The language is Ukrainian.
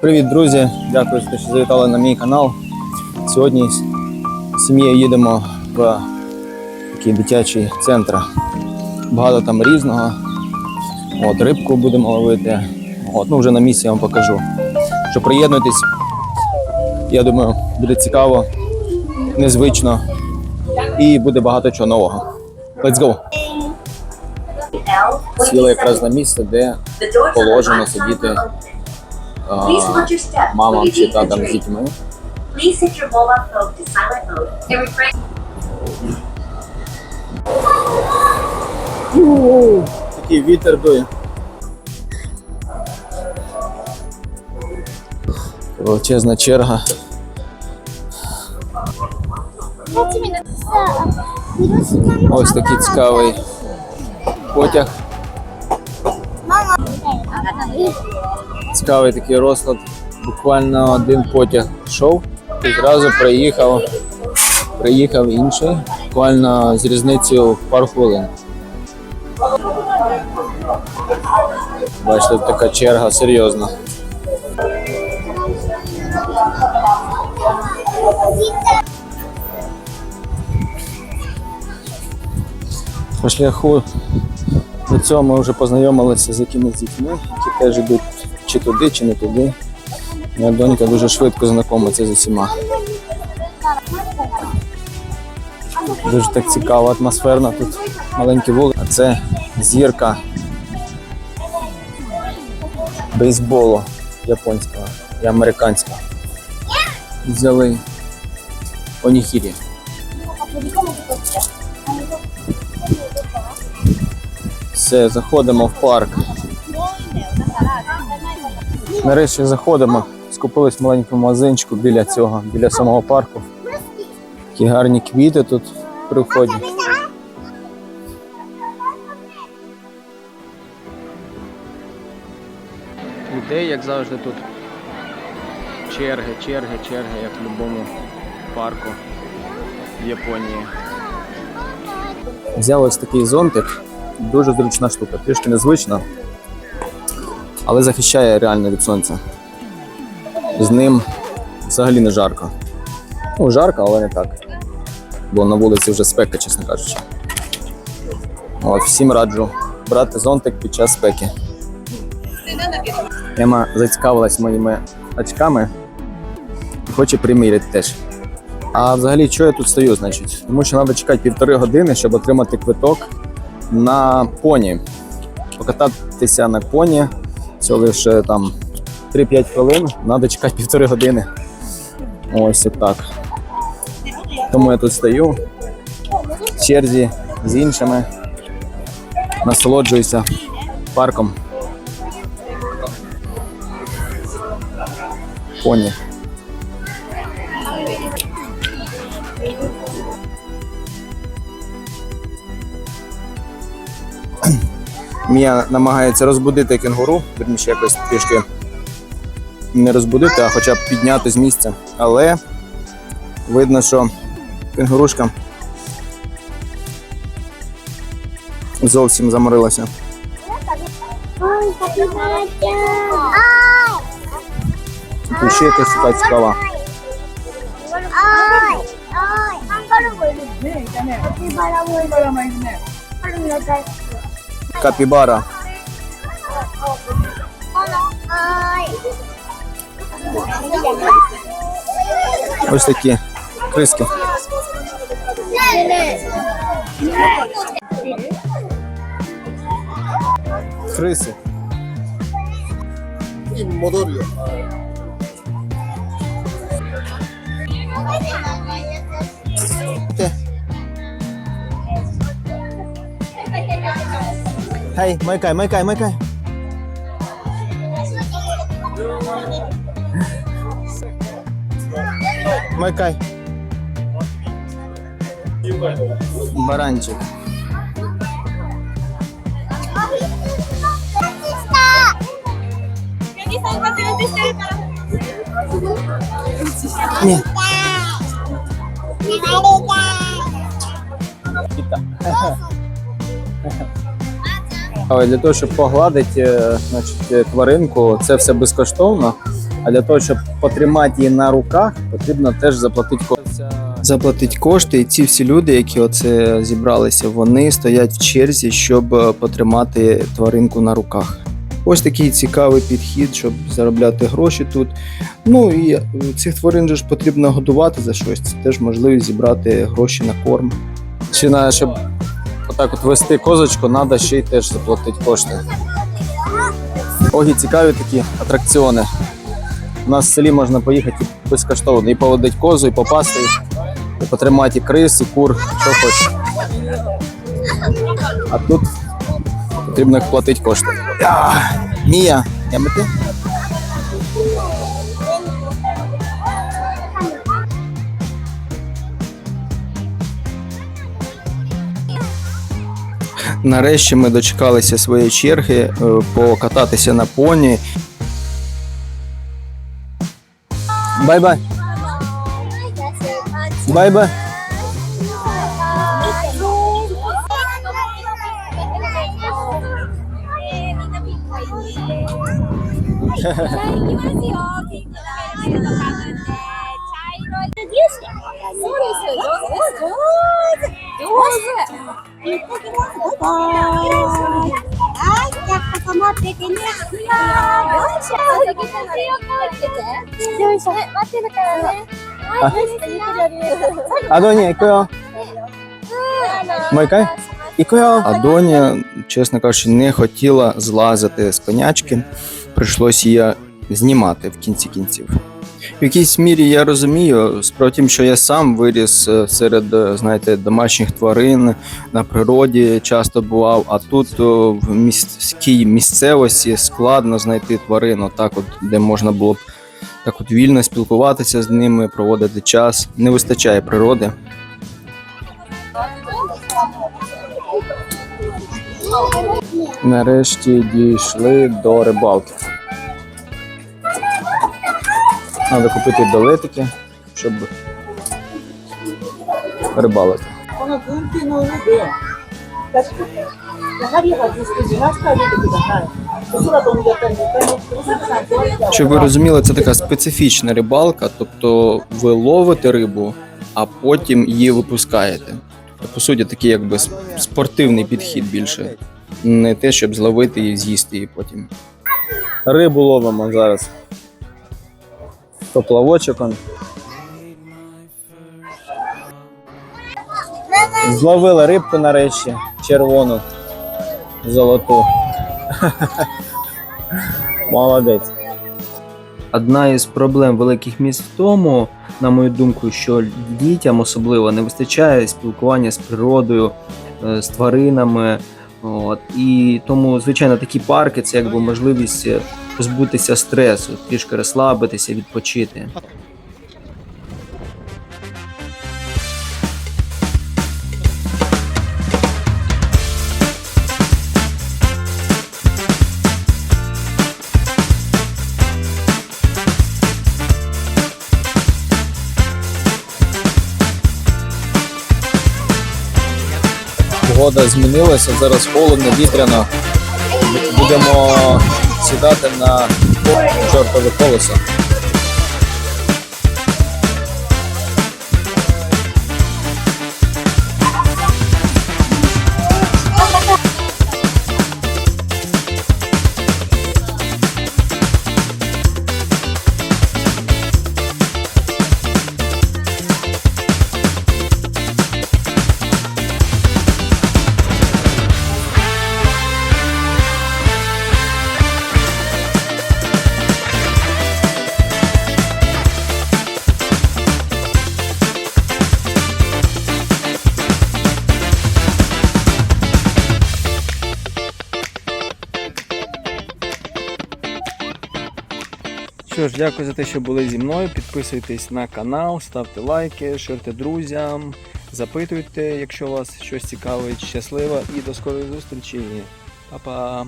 Привіт, друзі! Дякую, що завітали на мій канал. Сьогодні з сім'єю їдемо в такий дитячий центр. Багато там різного. От, рибку будемо ловити. От, ну, вже на місці я вам покажу. Що приєднуйтесь, я думаю, буде цікаво, незвично і буде багато чого нового. Let's go! Сіли якраз на місце, де положено сидіти а, мамам чи татам з дітьми. Please set your mobile phone to silent mode and refrain. Такий вітер дує. Величезна черга. Ось такий цікавий потяг. Цікавий такий розклад. Буквально один потяг йшов і зразу приїхав, приїхав інший, буквально з різницею в пару хвилин. Бачите, така черга серйозна. По шляху до цього ми вже познайомилися з якимись дітьми, які теж йдуть чи туди, чи не туди. Моя донька дуже швидко знайомиться з усіма. Дуже так цікаво, атмосферно тут маленький вулик, а це зірка бейсболу японського і американського. Взяли онігірі. Все, заходимо в парк. Нарешті заходимо. Скупились в маленькому магазинчику біля цього, біля самого парку. Такі гарні квіти тут при вході. Людей, як завжди, тут черги, черги, черги, як в будь-якому парку в Японії. Взяв ось такий зонтик. Дуже зручна штука, трішки незвична, але захищає реально від сонця. З ним взагалі не жарко. Ну, жарко, але не так. Бо на вулиці вже спека, чесно кажучи. От, всім раджу брати зонтик під час спеки. Ема зацікавилась моїми очками і хоче приміряти теж. А взагалі, що я тут стою, значить? Тому що треба чекати півтори години, щоб отримати квиток на поні. Покататися на поні, це лише там 3-5 хвилин, треба чекати півтори години. Ось так. Тому я тут стою в черзі з іншими, насолоджуюся парком. Поні. Мія намагається розбудити кенгуру, верніше якось трішки не розбудити, а хоча б підняти з місця. Але видно, що кенгурушка зовсім заморилася. Ой! Тут ще якась така цікава. Ой! Ой! Капібара Капібара. Ой! Ось такі криски. Криси. Hey, mấy cây, mấy cây, mấy cây. Mấy cây. Баранчик. Нет. Kita. Але для того, щоб погладити е, значить, е, тваринку, це все безкоштовно. А для того, щоб потримати її на руках, потрібно теж заплатити кошти. Заплатити кошти, і ці всі люди, які оце зібралися, вони стоять в черзі, щоб е, потримати тваринку на руках. Ось такий цікавий підхід, щоб заробляти гроші тут. Ну і цих тварин же ж потрібно годувати за щось. Це теж можливість зібрати гроші на корм. Чи на щоб отак от вести козочку, треба ще й теж заплатити кошти. Огі, цікаві такі атракціони. У нас в селі можна поїхати безкоштовно і поводити козу, і попасти, і потримати і крис, і кур, що хочеш. А тут потрібно платити кошти. Мія, ямити? Нарешті ми дочекалися своєї черги е, покататися на поні. Бай-бай. Бай-бай. Адоня, іко요. Майкай? Іко요. Адоня, чесно кажучи, не хотіла злазити з конячки. Прийшлось її знімати в кінці кінців. В якійсь мірі я розумію, справа в тім, що я сам виріс е, серед е, знаєте, домашніх тварин на природі, часто бував, а тут в міській місцевості складно знайти тварину, так от, де можна було б так от вільно спілкуватися з ними, проводити час. Не вистачає природи. Нарешті дійшли до рибалки. Треба купити долетики, щоб рибалити. Чи ви розуміли, це така специфічна рибалка, тобто ви ловите рибу, а потім її випускаєте. По суті, такий якби спортивний підхід більше. Не те, щоб зловити і з'їсти її потім. Рибу ловимо зараз. Поплавочок он. Зловили рибку нарешті, червону, золоту. Молодець. Одна із проблем великих міст в тому, на мою думку, що дітям особливо не вистачає спілкування з природою, е, з тваринами. От. І тому, звичайно, такі парки це якби можливість е, позбутися стресу, трішки розслабитися, відпочити. Погода змінилася, зараз холодно, вітряно. Будемо сідати на чортове колесо. Що ж, дякую за те, що були зі мною. Підписуйтесь на канал, ставте лайки, ширте друзям, запитуйте, якщо вас щось цікавить. Щасливо і до скорої зустрічі. Па-па!